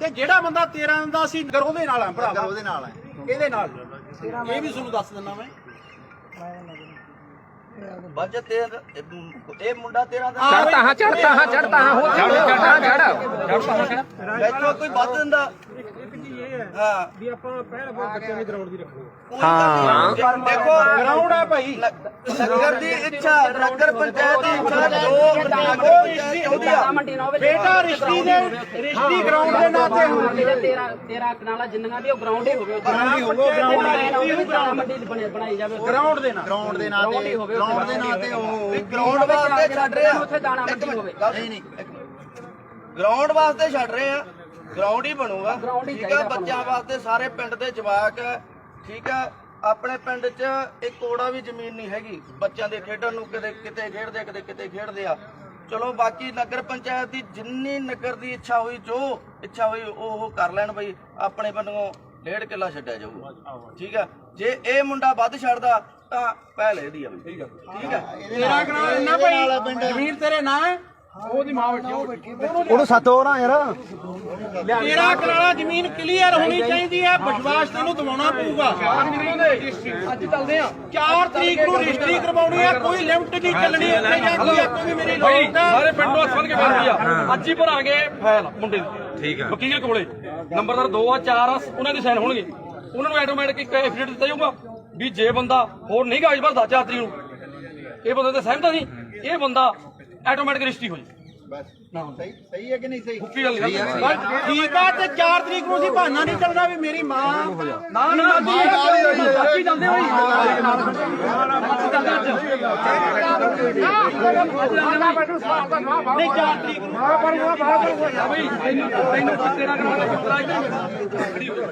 ਤੇ ਜਿਹੜਾ ਬੰਦਾ 13 ਦਾ ਸੀ ਨਗਰ ਉਹਦੇ ਨਾਲ ਆ ਭਰਾ। ਉਹਦੇ ਨਾਲ ਹੈ ਇਹਦੇ ਨਾਲ? ਇਹ ਵੀ ਤੁਹਾਨੂੰ ਦੱਸ ਦਿੰਦਾ ਮੈਂ। ਬੱਜ ਤੇ ਇਹ ਮੁੰਡਾ ਤੇਰਾ ਦਾ ਚੜਤਾ ਹਾਂ ਚੜਤਾ ਹਾਂ ਚੜਤਾ ਹਾਂ ਹੋ ਚੜ ਚੜ ਚੜ ਕੋਈ ਵੱਧ ਦਿੰਦਾ। ਹਾਂ ਵੀ ਆਪਾਂ ਪਹਿਲ ਬੱਚਿਆਂ ਦੀ ਗਰਾਊਂਡ ਦੀ ਰੱਖਣੀ ਹਾਂ। ਦੇਖੋ ਗਰਾਊਂਡ ਆ ਭਾਈ। ਨਗਰ ਦੀ ਇੱਛਾ ਨਗਰ ਪੰਚਾਇਤ ਦੀ ਇੱਛਾ ਦੋ ਪੰਚਾਇਤ ਉਹਦੀ ਆ। ਬੇਟਾ ਰਿਸ਼ਤੀ ਦੇ ਰਿਸ਼ਤੀ ਗਰਾਊਂਡ ਦੇ ਨਾਂ ਤੇ ਹੋਊਗੀ ਤੇਰਾ ਤੇਰਾ ਕਨਾਲਾ ਜਿੰਨੀਆਂ ਵੀ ਉਹ ਗਰਾਊਂਡ ਹੀ ਹੋਵੇ ਗਰਾਊਂਡ ਹੀ ਹੋਊਗਾ ਗਰਾਊਂਡ ਗਰਾਊਂਡ ਮੰਡੀ ਬਣੇ- ਬਣਾਈ ਜਾਵੇ ਗਰਾਊਂਡ ਦੇ ਨਾਂ ਗਰਾਊਂਡ ਦੇ ਨਾਂ ਤੇ ਗਰਾਊਂਡ ਦੇ ਨਾਂ ਤੇ ਉਹ ਗਰਾਊਂਡ ਵਾਸਤੇ ਛੱਡ ਰਹੇ। ਆ ਉੱਥੇ ਦਾਣਾ ਮੰਡੀ ਹੋਵੇ। ਨਹੀਂ ਨਹੀਂ। ਗਰਾਊਂਡ ਵਾਸਤੇ ਛੱਡ ਰਹੇ ਆ। ਗਰਾਊਂਡ ਹੀ ਬਣੂਗਾ। ਹੀ ਠੀਕ ਆ ਚਾਹੀਦਾ ਬੱਚਿਆਂ ਵਾਸਤੇ ਸਾਰੇ ਪਿੰਡ ਦੇ ਜਵਾਕ ਹੈ ਠੀਕ ਆ ਆਪਣੇ ਪਿੰਡ 'ਚ ਇੱਕ ਕੋੜਾ ਵੀ ਜ਼ਮੀਨ ਨਹੀਂ ਹੈਗੀ। ਬੱਚਿਆਂ ਦੇ ਖੇਡਣ ਨੂੰ ਕਿਤੇ ਕਿਤੇ ਖੇਡਦੇ ਆ, ਕਿਤੇ ਕਿਤੇ ਖੇਡਦੇ ਆ। ਚਲੋ ਬਾਕੀ ਨਗਰ ਪੰਚਾਇਤ ਦੀ ਜਿੰਨੀ ਨਗਰ ਦੀ ਇੱਛਾ ਹੋਈ ਜੋ ਇੱਛਾ ਹੋਈ ਉਹ ਉਹ ਕਰ ਲੈਣ ਬਈ ਆਪਣੇ ਵੱਲੋਂ ਡੇਢ ਕਿੱਲਾ ਛੱਡਿਆ ਜਾਊਗਾ। ਠੀਕ ਆ ਜੇ ਇਹ ਮੁੰਡਾ ਵੱਧ ਛੱਡਦਾ ਤਾਂ ਪਹਿਲ ਇਹਦੀ ਆ। ਬਈ ਠੀਕ ਆ। ਠੀਕ ਆ। ਤੇਰਾ ਗਰਾਊਂਡ ਨਾ ਭਾਈ। ਜ਼ਮੀਨ ਤੇਰੇ ਨਾਂ ਹੈ? ਉਹਦੀ ਮਾਂ ਬੈਠੀ ਉਹ ਬੈਠੀ ਉਹਨੂੰ ਸੱਤ ਹੋਰ ਆ ਯਾਰ। ਤੇਰਾ ਕਰਾਲਾ ਜ਼ਮੀਨ ਕਲੀਅਰ ਹੋਣੀ ਚਾਹੀਦੀ ਹੈ ਵਿਸ਼ਵਾਸ ਤੈਨੂੰ ਦਿਵਾਉਣਾ ਪਊਗਾ। ਅੱਜ ਚੱਲਦੇ ਆ। 4 ਤਰੀਕ ਨੂੰ ਰਜਿਸਟਰੀ ਕਰਵਾਉਣੀ ਆ ਕੋਈ ਲਿਮਟ ਨਹੀਂ ਚੱਲਣੀ ਉੱਥੇ ਜਾ ਕੋਈ ਆਖੋ ਵੀ ਮੇਰੀ ਲੋਟ ਆ ਸਾਰੇ ਪਿੰਡੋਂ ਸੰਨ ਕੇ ਬੇਨਤੀ ਆ। ਅੱਜ ਹੀ ਭਰਾਂਗੇ ਫਾਈਲ ਮੁੰਡੇ ਦੀ। ਠੀਕ ਆ। ਵਕੀਲ ਕੋਲੇ। ਨੰਬਰਦਾਰ 2 ਆ 4 ਆ ਉਹਨਾਂ ਦੇ ਸਾਈਨ ਹੋਣਗੇ। ਉਹਨਾਂ ਨੂੰ ਆਟੋਮੈਟਿਕ ਇੱਕ ਐਫੀਡੇਵਿਟ ਦਿੱਤਾ ਜਾਊਗਾ ਵੀ ਜੇ ਬੰਦਾ ਹੋਰ ਨਹੀਂ ਕਾਗਜ਼ ਭਰਦਾ ਚਾਰ ਤਰੀਕ ਨੂੰ ਇਹ ਬੰਦੇ ਤੇ ਸਹਿਮਤ ਨਹੀਂ ਇਹ ਬੰਦਾ ਆਟੋਮੈਟਿਕ ਰਜਿਸਟਰੀ ਹੋ ਜਾਏ ਬਸ ਸਹੀ ਸਹੀ ਹੈ ਕਿ ਨਹੀਂ ਸਹੀ ਕੀ ਗੱਲ ਹੈ ਬਸ ਠੀਕ ਆ ਤੇ 4 ਤਰੀਕ ਨੂੰ ਅਸੀਂ ਬਹਾਨਾ ਨਹੀਂ ਚੱਲਣਾ ਵੀ ਮੇਰੀ ਮਾਂ ਨਾ ਨਾ ਬਾਕੀ ਜਾਂਦੇ ਹੋਈ ਨਹੀਂ 4 ਤਰੀਕ ਨੂੰ ਬਈ ਤੈਨੂੰ ਤੈਨੂੰ ਤੇਰਾ ਕਰਵਾਉਣਾ ਪੁੱਤਰਾ ਇੱਧਰ ਖੜੀ ਹੋ ਜਾ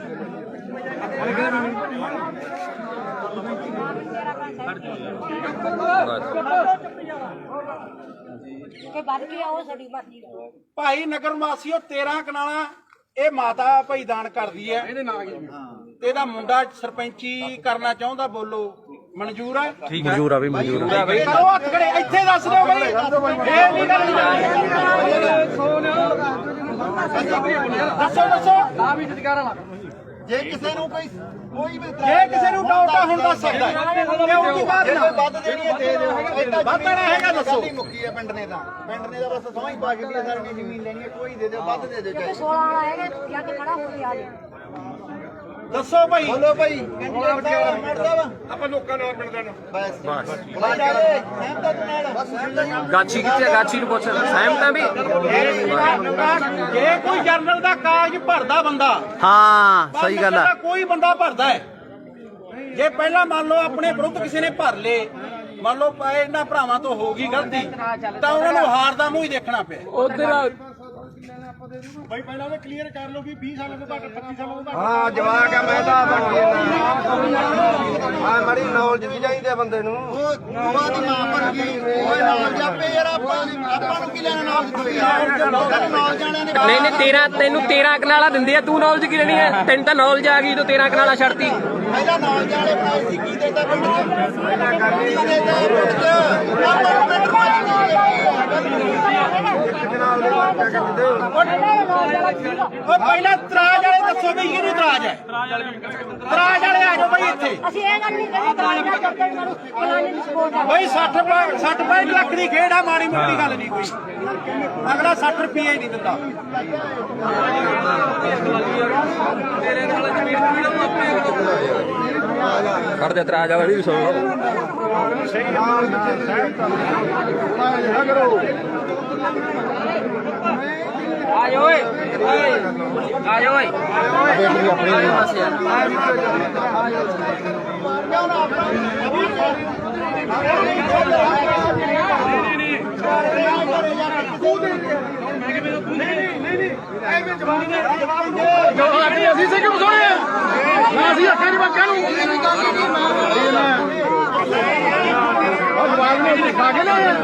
ਕਿ ਵੱਧ ਕੇ ਆਓ ਸਾਡੀ ਮਰਜ਼ੀ ਦਾ ਭਾਈ ਨਗਰ ਵਾਸੀਓ 13 ਕਨਾਲਾ ਇਹ ਮਾਤਾ ਭਾਈ ਦਾਨ ਕਰਦੀ ਹੈ। ਇਹਦੇ ਨਾਲ ਤੇ ਇਹਦਾ ਮੁੰਡਾ ਸਰਪੰਚੀ ਕਰਨਾ ਚਾਹੁੰਦਾ ਬੋਲੋ ਮਨਜ਼ੂਰ ਹੈ? ਮਨਜ਼ੂਰ ਆ ਵੀ ਮਨਜ਼ੂਰ ਆ। ਕਰੋ ਹੱਥ ਖੜੇ ਇੱਥੇ ਦੱਸ ਦਿਓ ਬਈ ਇਹ ਨਹੀਂ ਗੱਲ ਦੱਸੋ ਦੱਸੋ। ਨਾ ਵੀ ਜਦਕਾਰ ਵਾਲਾ। ਜੇ ਕਿਸੇ ਨੂੰ ਕੋਈ ਕੋਈ ਵੀ ਜੇ ਕਿਸੇ ਨੂੰ ਡਾਊਟ ਆ ਹੁਣ ਦੱਸ ਸਕਦਾ। ਹੈ। ਉਹਦੀ ਬਾਤ ਜੇ ਨਾ ਕੋਈ ਵੱਧ ਦੇਣੀ ਹੈ ਦੇ ਦਿਓ ਏਦਾਂ ਵੱਧ ਦੇਣਾ ਹੈਗਾ ਦੱਸੋ। ਗੱਲ ਹੀ ਮੁੱਕੀ ਹੈ ਪਿੰਡ ਨੇ ਤਾਂ। ਪਿੰਡ ਨੇ ਤਾਂ ਬਸ ਸੌਂ ਹੀ ਪਾ ਕੇ ਵੀ ਸਰ ਨੇ ਜ਼ਮੀਨ ਲੈਣੀ ਹੈ ਕੋਈ ਦੇ ਦਿਓ ਵੱਧ ਦੇ ਦਿਓ ਕਿ ਚਾਹੇ। 16 ਵਾਲਾ ਹੈਗਾ ਜਾਂ ਕਿ ਖੜਾ ਹੋ ਗਿਆ ਜੀ। ਦੱਸੋ ਭਾਈ। ਬੋਲੋ ਭਾਈ। ਆਪਾਂ ਲੋਕਾਂ ਨਾਲ ਮਿਲਦੇ ਨੇ ਬਸ। ਬਸ। ਸਹਿਮਤ ਨਾਲ ਗਾਛੀ ਕਿੱਥੇ ਆ? ਗਾਛੀ ਨੂੰ ਪੁੱਛ। ਸਹਿਮਤਾਂ ਵੀ। ਜੇ ਕੋਈ ਜਰਨਲ ਦਾ ਕਾਗਜ਼ ਭਰਦਾ ਬੰਦਾ ਹਾਂ ਸਹੀ ਗੱਲ ਆ। ਕੋਈ ਬੰਦਾ ਭਰਦਾ ਹੈ। ਜੇ ਪਹਿਲਾਂ ਮੰਨ ਲਓ ਆਪਣੇ ਵਿਰੁੱਧ ਕਿਸੇ ਨੇ ਭਰ ਲੇ ਮੰਨ ਲਓ ਇਹਨਾਂ ਭਰਾਵਾਂ ਤੋਂ ਹੋ ਗਈ ਗਲਤੀ ਤਾਂ ਉਹਨਾਂ ਨੂੰ ਹਾਰ ਦਾ ਮੂੰਹ ਹੀ ਦੇਖਣਾ ਪਿਆ। ਉਧਰ ਭਾਈ ਪਹਿਲਾਂ ਤਾਂ ਕਲੀਅਰ ਕਰ ਲਓ ਵੀ 20 ਸਾਲਾਂ ਤੋਂ ਘੱਟ 25 ਸਾਲਾਂ ਤੋਂ ਘੱਟ ਹਾਂ ਜਵਾਕ ਆ ਮੈਂ ਤਾਂ ਬਣ ਹਾਂ ਮੜੀ ਨੌਲੇਜ ਵੀ ਚਾਹੀਦੀ ਬੰਦੇ ਨੂੰ। ਉਹ ਦੀ ਮਾਂ ਭਰ ਗਈ। ਓਏ ਨੌਲੇਜ ਆਪੇ ਯਾਰ ਆਪਾਂ ਆਪਾਂ ਨੂੰ ਕੀ ਲੈਣਾ ਨੌਲੇਜ ਤੋਂ ਯਾਰ ਨੌਲੇਜ ਜਾਣਿਆਂ ਨੇ ਨਹੀਂ ਨਹੀਂ 13 ਤੈਨੂੰ 13 ਕਨਾਲਾ ਦਿੰਦੇ ਆ ਤੂੰ ਨੌਲੇਜ ਕੀ ਲੈਣੀ ਹੈ? ਤੈਨੂੰ ਤਾਂ ਨੌਲੇਜ ਆ ਗਈ ਤੂੰ 13 ਕਨਾਲਾ ਛੱਡਤੀ। ਪਹਿਲਾਂ ਨੌਲੇਜ ਵਾਲੇ ਬਣਾਏ ਸੀ ਕੀ ਦੇਤਾ ਪਿੰਡ ਚ ਕੀ ਦੇਤਾ ਪਿੰਡ ਚ ਆਪਾਂ ਨੂੰ ਪਿੰਡ ਓਏ ਪਹਿਲਾਂ ਤਰਾਜ ਵਾਲੇ ਦੱਸੋ ਵੀ ਕਿਹਨੂੰ ਤਰਾਜ ਹੈ? ਤਰਾਜ ਵਾਲੇ ਆ ਜਾਓ ਬਈ ਇੱਥੇ। ਅਸੀਂ ਇਹ ਗੱਲ ਨਹੀਂ ਕਹਿੰਦੇ ਦਵਾਈ ਨਾ ਕਰਦੇ ਮਾਰੂ ਫਲਾਣੇ ਦੀ ਸਪੋਰਟ ਆ ਬਈ 60 65 65 ਲੱਖ ਦੀ ਖੇਡ ਆ ਮਾੜੀ ਮੋਟੀ ਗੱਲ ਨਹੀਂ ਕੋਈ। ਅਗਲਾ 60 ਰੁਪਏ ਹੀ ਨਹੀਂ ਦਿੰਦਾ। ਕਰ ਦੇ ਤਰਾਜ ਵਾਲਾ ਵੀ ਸੁਣ। ਲਓ ਆਜੋ ਓਏ। ਆਜੋ ਓਏ। ਨਾ ਅਸੀਂ ਅੱਖਾਂ ਦੀ ਬੱਕਾਂ ਨੂੰ। ਉਹ ਜਵਾਬ ਨੇ ਅਸੀਂ ਖਾ ਕੇ ਲਿਆਏ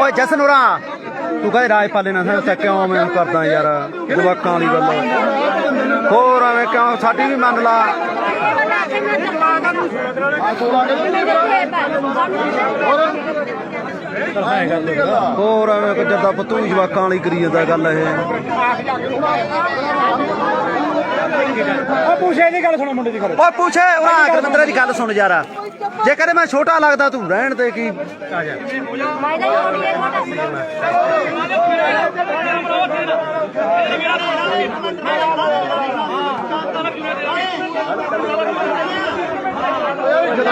ਓਏ ਜਸਨ ਉਰਾ ਤੂੰ ਕਹੇ ਰਾਜਪਾਲੇ ਨਾਲ ਸਾ ਕਿਉਂ ਮੈਂ ਕਰਦਾ ਯਾਰ ਜਵਾਕਾਂ ਵਾਲੀ ਗੱਲ। ਹੋਰ ਐਵੇਂ ਕਿਉਂ ਸਾਡੀ ਵੀ ਮੰਨ ਲਾ। ਹੋਰ ਐਵੇਂ ਕਿ ਜੱਦਾ ਪਤੂ ਜਵਾਕਾਂ ਵਾਲੀ ਕਰੀ ਜਾਂਦਾ ਗੱਲ ਇਹ। ਉਹ ਪੁੱਛੇ ਦੀ ਗੱਲ ਸੁਣੋ ਮੁੰਡੇ ਦੀ ਗੱਲ। ਓਏ ਪੁੱਛੇ ਉਹਨਾਂ ਗੁਰਮੰਦਰਾ ਦੀ ਗੱਲ ਸੁਣ। ਯਾਰਾ। ਜੇ ਕਦੇ ਮੈਂ ਛੋਟਾ ਲੱਗਦਾ ਤੂੰ ਰਹਿਣ ਦੇ ਕੀ?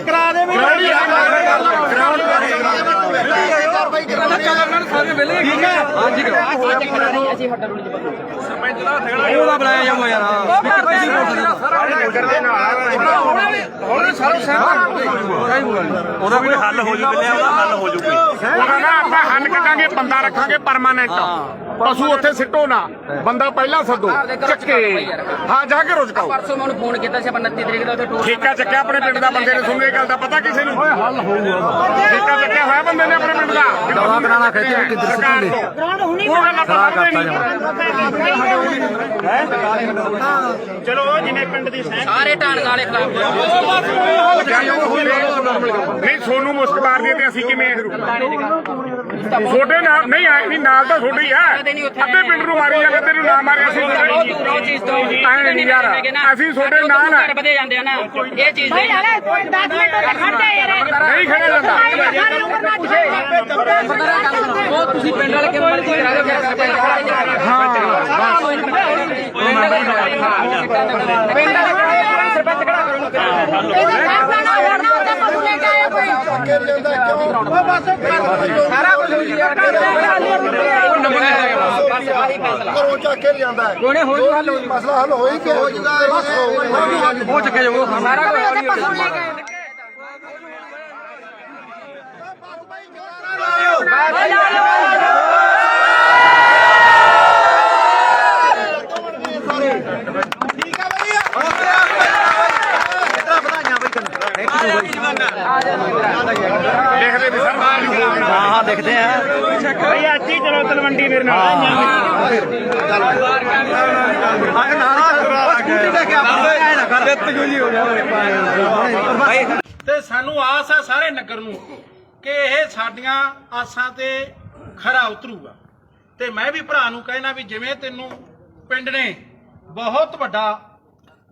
ਕਰਾ ਦੇ ਵੀ। ਠੀਕ ਹੈ ਅਸੀਂ ਹੱਟਾ ਰੋਡ ਚ ਬੰਦ ਉਹਦਾ ਬੁਲਾਇਆ ਜਾਊਗਾ ਯਾਰ ਉਹਦਾ ਵੀ ਹੱਲ ਹੋ ਜੂ ਉਹਦਾ ਹੱਲ ਹੋ ਜੂਗੀ ਉਹਦਾ ਨਾ ਆਪਾਂ ਹੱਲ ਕੱਢਾਂਗੇ ਬੰਦਾ ਰੱਖਾਂਗੇ ਪਰਮਾਨੈਂਟ ਪਸ਼ੂ ਉੱਥੇ ਸਿੱਟੋ ਨਾ। ਬੰਦਾ ਪਹਿਲਾਂ ਸੱਦੋ। ਚੱਕੇ। ਹਾਂ ਜਾ ਕੇ ਰੁਜ਼ਕਾਓ ਪਰਸੋਂ ਮੈਂ ਉਹਨੂੰ ਫੋਨ ਕੀਤਾ ਸੀ ਆਪਾਂ 29 ਤਰੀਕ ਦਾ ਉੱਥੇ ਟੂਰ ਠੇਕਾ ਚੱਕਿਆ ਆਪਣੇ ਪਿੰਡ ਦਾ ਬੰਦੇ ਨੇ ਸੁਣਨੇ ਇਹ ਗੱਲ ਦਾ ਪਤਾ ਕਿਸੇ ਨੂੰ? ਓਏ ਹੱਲ ਹੋਊਗਾ ਠੇਕਾ ਚੱਕਿਆ ਹੋਇਆ ਬੰਦੇ ਨੇ ਆਪਣੇ ਪਿੰਡ ਦਾ? ਦਵਾ ਕਰਾਣਾ ਖਿੱਚ ਕੇ ਕਿੱਧਰ ਸਿੱਟੂਗੇ? ਉਹ ਗੱਲ ਆਪਾਂ ਕਰਦੇ ਨਹੀਂ। ਚਲੋ ਜਿਵੇਂ ਪਿੰਡ ਦੀ ਸਾਰੇ ਢਾਣ ਵਾਲੇ ਖਿਲਾਫ। ਨਹੀਂ ਸੋਨੂੰ ਮੁਸਕ ਮਾਰਦੀ ਤੇ ਅਸੀਂ ਕਿਵੇਂ ਛੋਟੇ ਨਾਲ ਨਹੀਂ ਆਏ ਨਹੀਂ ਨਾਲ ਤਾਂ ਛੋਟੇ ਹੀ ਆ ਅੱਧੇ ਪਿੰਡ ਨੂੰ ਮਾਰੀ ਜਾਂਦੇ ਤੈਨੂੰ ਨਾ ਮਾਰਿਆ ਸੀ ਬਹੁਤ ਦੂਰ ਉਹ ਚੀਜ਼ ਤੋਂ। ਐਂ ਨਹੀਂ ਯਾਰ, ਅਸੀਂ ਤੁਹਾਡੇ ਨਾਲ ਆ। ਵਧੇ ਜਾਂਦੇ ਆ ਨਾ। ਇਹ ਚੀਜ਼ ਦੇ 10 ਮਿੰਟ ਤਾਂ ਖੜਦਾ ਯਾਰ। ਨਹੀਂ ਖੜਿਆ ਜਾਂਦਾ। ਉਹ ਤੁਸੀਂ ਪਿੰਡ ਵਾਲੇ ਕਿਵੇਂ ਮਰਜ਼ੀ ਕਰਾ ਦਿਓ ਹੀ? ਹਾਂ ਪਿੰਡ ਵਾਲੇ ਸਰਪੰਚ ਖੜਾ ਕਰੋ ਇਹਦਾ ਘਰ ਪੈਣਾ ਹੋਰ ਨਾ ਉਹਦਾ ਪਸ਼ੂ ਲੈ ਕੇ ਆਇਆ। ਕੋਈ ਘਰੋਂ ਚੱਕ ਕੇ ਲਿਆਂਦਾ ਕੋਨੇ ਹੋ ਜੂ ਹੱਲ ਮਸਲਾ ਹੱਲ ਹੋ ਹੀ ਗਿਆ ਹੋ ਜੂਗਾ ਬਸ ਹੋ ਚੱਕੇ ਜਾਊਗਾ। ਸਾਰਾ ਕੁਝ ਉਹਦਾ ਪਸ਼ੂ ਲੈ ਕੇ ਆਇਆ ਲਿਖਦੇ ਵੀ ਸਰ ਨਾਲ ਹੀ ਹਾਂ ਹਾਂ ਦੇਖਦੇ ਆ। ਬਈ ਅੱਜ ਹੀ ਚਲੋ ਤਲਵੰਡੀ ਮੇਰੇ ਨਾਲ। ਤੇ ਸਾਨੂੰ ਆਸ ਹੈ ਸਾਰੇ ਨਗਰ ਨੂੰ ਕਿ ਇਹ ਸਾਡੀਆਂ ਆਸਾਂ ਤੇ ਖਰਾ ਉਤਰੂਗਾ। ਤੇ ਮੈਂ ਵੀ ਭਰਾ ਨੂੰ ਕਹਿਣਾ ਵੀ ਜਿਵੇਂ ਤੈਨੂੰ ਪਿੰਡ ਨੇ ਬਹੁਤ ਵੱਡਾ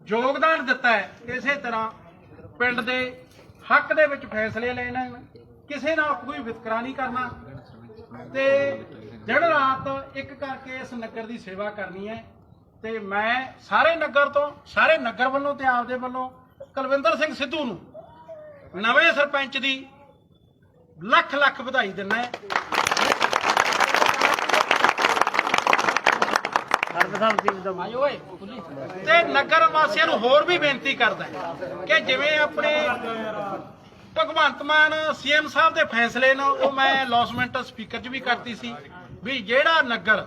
ਯੋਗਦਾਨ ਦਿੱਤਾ ਹੈ ਇਸੇ ਤਰ੍ਹਾਂ ਪਿੰਡ ਦੇ ਹੱਕ ਦੇ ਵਿੱਚ ਫੈਸਲੇ ਲੈਣੇ ਨੇ ਕਿਸੇ ਨਾਲ ਕੋਈ ਵਿਤਕਰਾ ਨਹੀਂ ਕਰਨਾ। ਤੇ ਦਿਨ ਰਾਤ ਇੱਕ ਕਰਕੇ ਇਸ ਨਗਰ ਦੀ ਸੇਵਾ ਕਰਨੀ ਹੈ। ਤੇ ਮੈਂ ਸਾਰੇ ਨਗਰ ਤੋਂ ਸਾਰੇ ਨਗਰ ਵੱਲੋਂ ਤੇ ਆਪਦੇ ਵੱਲੋਂ ਕੁਲਵਿੰਦਰ ਸਿੰਘ ਸਿੱਧੂ ਨੂੰ ਨਵੇਂ ਸਰਪੰਚ ਦੀ ਲੱਖ ਲੱਖ ਵਧਾਈ ਦਿੰਦਾ ਤੇ ਨਗਰ ਵਾਸੀਆਂ ਨੂੰ ਹੋਰ ਵੀ ਬੇਨਤੀ ਕਰਦਾ ਕਿ ਜਿਵੇਂ ਆਪਣੇ ਭਗਵੰਤ ਮਾਨ ਸੀਐਮ ਸਾਹਿਬ ਦੇ ਫੈਸਲੇ ਨੇ ਉਹ ਮੈਂ ਲੌਸਮੈਂਟ ਸਪੀਕਰ 'ਚ ਵੀ ਕਰਤੀ ਸੀ ਵੀ ਜਿਹੜਾ ਨਗਰ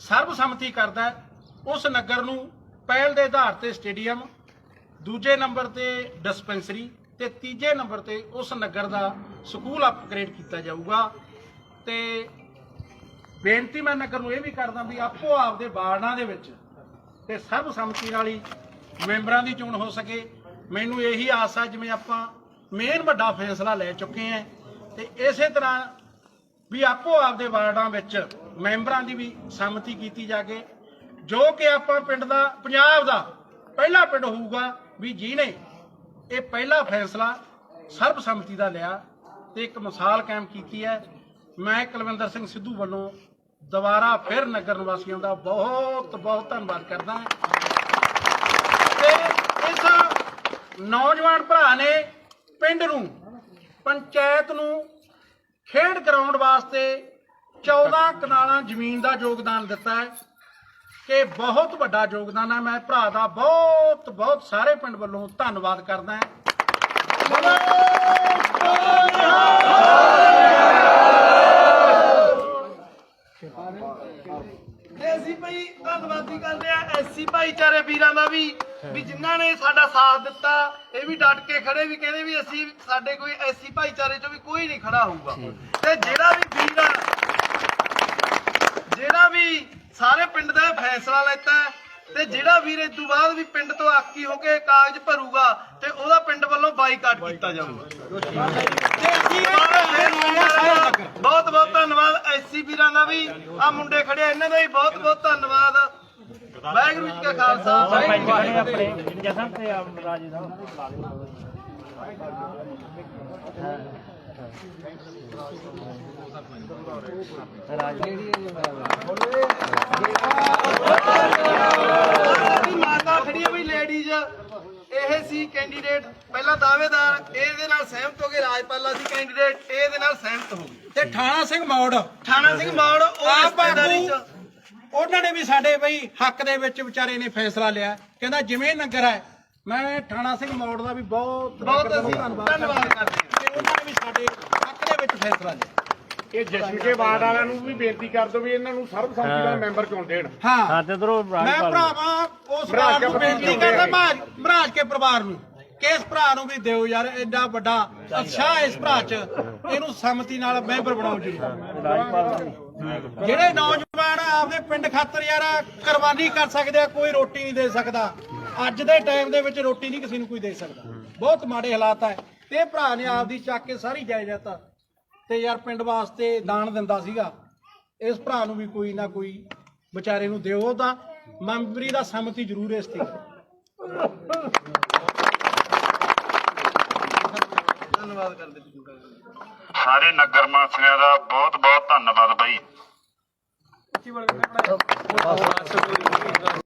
ਸਰਬਸੰਮਤੀ ਕਰਦਾ ਉਸ ਨਗਰ ਨੂੰ ਪਹਿਲ ਦੇ ਆਧਾਰ ਤੇ ਸਟੇਡੀਅਮ, ਦੂਜੇ ਨੰਬਰ ਤੇ ਡਿਸਪੈਂਸਰੀ ਤੇ ਤੀਜੇ ਨੰਬਰ ਤੇ ਉਸ ਨਗਰ ਦਾ ਸਕੂਲ ਅਪਗ੍ਰੇਡ ਕੀਤਾ ਜਾਊਗਾ। ਤੇ ਬੇਨਤੀ ਮੈਂ ਨਗਰ ਨੂੰ ਇਹ ਵੀ ਕਰਦਾ ਵੀ ਆਪੋ ਆਪ ਦੇ ਵਾਰਡਾਂ ਦੇ ਵਿੱਚ ਤੇ ਸਰਬਸੰਮਤੀ ਨਾਲ ਹੀ ਮੈਂਬਰਾਂ ਦੀ ਚੋਣ ਹੋ ਸਕੇ। ਮੈਨੂੰ ਇਹੀ ਆਸ ਆ, ਜਿਵੇਂ ਆਪਾਂ ਮੇਨ ਵੱਡਾ ਫੈਸਲਾ ਲੈ ਚੁੱਕੇ ਆਂ ਤੇ ਇਸੇ ਤਰ੍ਹਾਂ ਵੀ ਆਪੋ ਆਪਦੇ ਵਾਰਡਾਂ ਵਿੱਚ ਮੈਂਬਰਾਂ ਦੀ ਵੀ ਸੰਮਤੀ ਕੀਤੀ ਜਾਗੇ, ਜੋ ਕਿ ਆਪਾਂ ਪਿੰਡ ਦਾ, ਪੰਜਾਬ ਦਾ ਪਹਿਲਾ ਪਿੰਡ ਹੋਊਗਾ ਵੀ ਜਿਹਨੇ ਇਹ ਪਹਿਲਾ ਫੈਸਲਾ ਸਰਬਸੰਮਤੀ ਦਾ ਲਿਆ ਤੇ ਇੱਕ ਮਿਸਾਲ ਕਾਇਮ ਕੀਤੀ ਹੈ ਮੈਂ ਕੁਲਵਿੰਦਰ ਸਿੰਘ ਸਿੱਧੂ ਵੱਲੋਂ ਦੁਬਾਰਾ ਫਿਰ ਨਗਰ ਨਿਵਾਸੀਆਂ ਦਾ ਬਹੁਤ ਬਹੁਤ ਧੰਨਵਾਦ ਕਰਦਾ ਤੇ ਇਸ ਨੌਜਵਾਨ ਭਰਾ ਨੇ ਪਿੰਡ ਨੂੰ, ਪੰਚਾਇਤ ਨੂੰ ਖੇਡ ਗਰਾਊਂਡ ਵਾਸਤੇ 14 ਕਨਾਲਾਂ ਜ਼ਮੀਨ ਦਾ ਯੋਗਦਾਨ ਦਿੱਤਾ ਹੈ ਕਿ ਬਹੁਤ ਵੱਡਾ ਯੋਗਦਾਨ ਹੈ। ਮੈਂ ਭਰਾ ਦਾ ਬਹੁਤ ਬਹੁਤ ਸਾਰੇ ਪਿੰਡ ਵੱਲੋਂ ਧੰਨਵਾਦ ਕਰਦਾ ਹਾਂ। ਤੇ ਅਸੀਂ ਭਾਈ, ਧੰਨਵਾਦੀ ਕਰਦੇ ਆ ਐਸੀ ਭਾਈਚਾਰੇ ਵੀਰਾਂ ਦਾ ਵੀ ਵੀ ਜਿਨ੍ਹਾਂ ਨੇ ਸਾਡਾ ਸਾਥ ਦਿੱਤਾ ਇਹ ਵੀ ਡਟ ਕੇ ਖੜੇ ਵੀ ਕਹਿੰਦੇ ਵੀ ਅਸੀਂ ਸਾਡੇ ਕੋਈ ਐਸੀ ਭਾਈਚਾਰੇ ਚੋਂ ਵੀ ਕੋਈ ਨਹੀਂ ਖੜਾ ਹੋਊਗਾ। ਤੇ ਜਿਹੜਾ ਵੀ ਵੀਰ ਆ, ਜਿਹੜਾ ਵੀ ਸਾਰੇ ਪਿੰਡ ਦਾ ਫੈਸਲਾ ਲੈਤਾ ਤੇ ਜਿਹੜਾ ਵੀਰ ਇਸ ਤੋਂ ਬਾਅਦ ਵੀ ਪਿੰਡ ਤੋਂ ਆਕੀ ਹੋ ਕੇ ਕਾਗਜ਼ ਭਰੂਗਾ ਤੇ ਉਹਦਾ ਪਿੰਡ ਵੱਲੋਂ ਬਾਈਕਾਟ ਕੀਤਾ ਜਾਊਗਾ। ਬਹੁਤ ਬਹੁਤ ਧੰਨਵਾਦ ਐਸੀ ਵੀਰਾਂ ਦਾ ਵੀ ਆ ਮੁੰਡੇ ਖੜੇ ਇਹਨਾਂ ਦਾ ਵੀ ਬਹੁਤ ਬਹੁਤ ਧੰਨਵਾਦ। ਵਾਹਿਗੁਰੂ ਜੀ ਕਾ ਖਾਲਸਾ ਵਾਹਿਗੁਰੂ ਜੀ ਕੀ ਫਤਿਹ। ਸਾਡੀ ਮਾਤਾ ਖੜੀ ਹੈ ਵੀ ਲੇਡੀਜ਼ ਇਹ ਸੀ ਕੈਂਡੀਡੇਟ ਪਹਿਲਾ ਦਾਅਵੇਦਾਰ ਇਹਦੇ ਨਾਲ ਸਹਿਮਤ ਹੋ ਗਏ ਰਾਜਪਾਲਾ ਸੀ ਕੈਂਡੀਡੇਟ ਇਹਦੇ ਨਾਲ ਸਹਿਮਤ ਹੋ ਗਏ। ਤੇ ਠਾਣਾ ਸਿੰਘ ਮੌੜ। ਥਾਣਾ ਸਿੰਘ ਮੌੜ ਉਹ ਰਿਸ਼ਤੇਦਾਰੀ ਚ। ਉਹਨਾਂ ਨੇ ਵੀ ਸਾਡੇ ਬਈ ਹੱਕ ਦੇ ਵਿੱਚ ਵਿਚਾਰੇ ਨੇ ਫੈਸਲਾ ਲਿਆ। ਕਹਿੰਦਾ ਜਿਵੇਂ ਨਗਰ ਹੈ ਮੈਂ ਠਾਣਾ ਸਿੰਘ ਮੌੜ ਦਾ ਵੀ ਬਹੁਤ ਬਹੁਤ ਧੰਨਵਾਦ ਕਰਦਾ ਹਾਂ। ਕਿ ਉਹਨਾਂ ਨੇ ਵੀ ਸਾਡੇ ਹੱਕ ਦੇ ਵਿੱਚ ਫੈਸਲਾ ਲਿਆ। ਇਹ ਜਸ਼ਨ ਕੇ ਵਾਰਡ ਵਾਲਿਆਂ ਨੂੰ ਵੀ ਬੇਨਤੀ ਕਰ ਦਿਓ ਵੀ ਇਹਨਾਂ ਨੂੰ ਸਰਬਸੰਮਤੀ ਦਾ ਮੈਂਬਰ ਚੁਣ ਦੇਣ। ਹਾਂ। ਤੇ ਇਧਰੋਂ ਮੈਂ ਭਰਾਵਾ ਉਸ ਭਰਾ ਨੂੰ ਬੇਨਤੀ ਕਰਦਾ ਮਹਾਰਾਜ ਮਹਾਰਾਜ ਕੇ ਪਰਿਵਾਰ ਨੂੰ। ਕਿ ਇਸ ਭਰਾ ਨੂੰ ਵੀ ਦਿਓ ਯਾਰ ਐਡਾ ਵੱਡਾ ਉਤਸ਼ਾਹ ਇਸ ਭਰਾ 'ਚ। ਇਹਨੂੰ ਸੰਮਤੀ ਨਾਲ ਮੈਂਬਰ ਬਣਾਓ ਜੀ ਜਿਹੜੇ ਨੌਜਵਾਨ ਆਪਦੇ ਪਿੰਡ ਖਾਤਰ ਯਾਰ ਕੁਰਬਾਨੀ ਕਰ ਸਕਦੇ ਆ, ਕੋਈ ਰੋਟੀ ਨਹੀਂ ਦੇ ਸਕਦਾ। ਅੱਜ ਦੇ ਟਾਈਮ ਦੇ ਵਿੱਚ ਰੋਟੀ ਨਹੀਂ ਕਿਸੇ ਨੂੰ ਕੋਈ ਦੇ ਸਕਦਾ। ਬਹੁਤ ਮਾੜੇ ਹਾਲਾਤ ਹੈ ਤੇ ਭਰਾ ਨੇ ਆਪਦੀ ਚੱਕ ਕੇ ਸਾਰੀ ਜਾਇਦਾਦ ਤੇ ਯਾਰ ਪਿੰਡ ਵਾਸਤੇ ਦਾਨ ਦਿੰਦਾ ਸੀਗਾ। ਇਸ ਭਰਾ ਨੂੰ ਵੀ ਕੋਈ ਨਾ ਕੋਈ ਵਿਚਾਰੇ ਨੂੰ ਦਿਓ ਤਾਂ ਮੈਂਬਰੀ ਦਾ ਸੰਮਤੀ ਜ਼ਰੂਰ ਇਸ ਤੇ। ਧੰਨਵਾਦ ਕਰਦੇ ਸਾਰੇ ਨਗਰ ਵਾਸੀਆਂ ਦਾ ਬਹੁਤ ਬਹੁਤ ਧੰਨਵਾਦ ਬਾਈ।